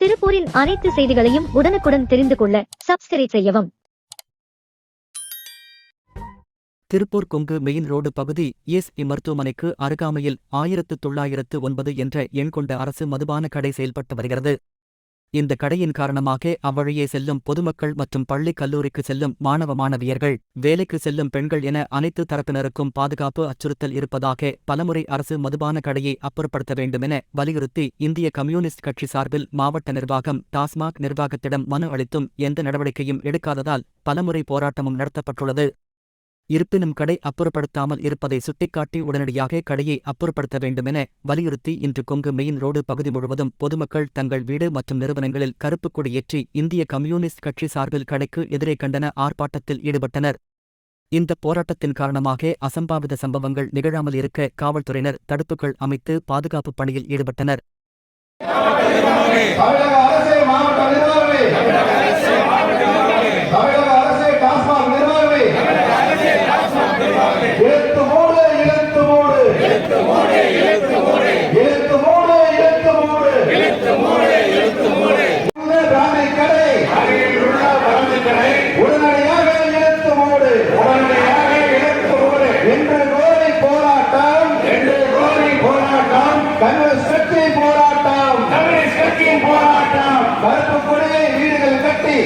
திருப்பூரின் அனைத்து செய்திகளையும் உடனுக்குடன் தெரிந்து கொள்ள சப்ஸ்கிரைப் செய்யவும். திருப்பூர் கொங்கு மெயின் ரோடு பகுதி எஸ் இ மருத்துவமனைக்கு அருகாமையில் ஆயிரத்து தொள்ளாயிரத்து ஒன்பது என்ற எண் கொண்ட அரசு மதுபான கடை செயல்பட்டு வருகிறது. இந்த கடையின் காரணமாக அவ்வழியே செல்லும் பொதுமக்கள் மற்றும் பள்ளி கல்லூரிக்கு செல்லும் மாணவ மாணவியர்கள் வேலைக்கு செல்லும் பெண்கள் என அனைத்து தரப்பினருக்கும் பாதுகாப்பு அச்சுறுத்தல் இருப்பதாக பலமுறை அரசு மதுபான கடையை அப்புறப்படுத்த வேண்டுமென வலியுறுத்தி இந்திய கம்யூனிஸ்ட் கட்சி சார்பில் மாவட்ட நிர்வாகம் டாஸ்மாக் நிர்வாகத்திடம் மனு அளித்தும் எந்த நடவடிக்கையும் எடுக்காததால் பலமுறை போராட்டமும் நடத்தப்பட்டுள்ளது. இருப்பினும் கடை அப்புறப்படுத்தாமல் இருப்பதை சுட்டிக்காட்டி உடனடியாக கடையை அப்புறப்படுத்த வேண்டுமென வலியுறுத்தி இன்று கொங்கு மெயின் ரோடு பகுதி முழுவதும் பொதுமக்கள் தங்கள் வீடு மற்றும் நிறுவனங்களில் கருப்புக் கொடியேற்றி இந்திய கம்யூனிஸ்ட் கட்சி சார்பில் கடைக்கு எதிரே கண்டன ஆர்ப்பாட்டத்தில் ஈடுபட்டனர். இந்த போராட்டத்தின் காரணமாக அசம்பாவித சம்பவங்கள் நிகழாமல் இருக்க காவல்துறையினர் தடுப்புகள் அமைத்து பாதுகாப்பு பணியில் ஈடுபட்டனர் தமிழக அரசே மாவட்ட நிர்வாகமே தமிழக அரசே டாஸ்மாக் நிர்வாகமே இழுத்து மூடு இழுத்து மூடு இழுத்து மூடு இழுத்து மூடு உள்ள பிராந்தி கடை உடனடியாக இழுத்து மூடு என்று கோரி போராட்டம் என்று கோரி போராட்டம் கம்யூனிஸ்ட் கட்சி போராட்டம் கம்யூனிஸ்ட் கட்சி போராட்டம் கருப்பு கொடியை வீடுகள் கட்டி கருப்பு கொடி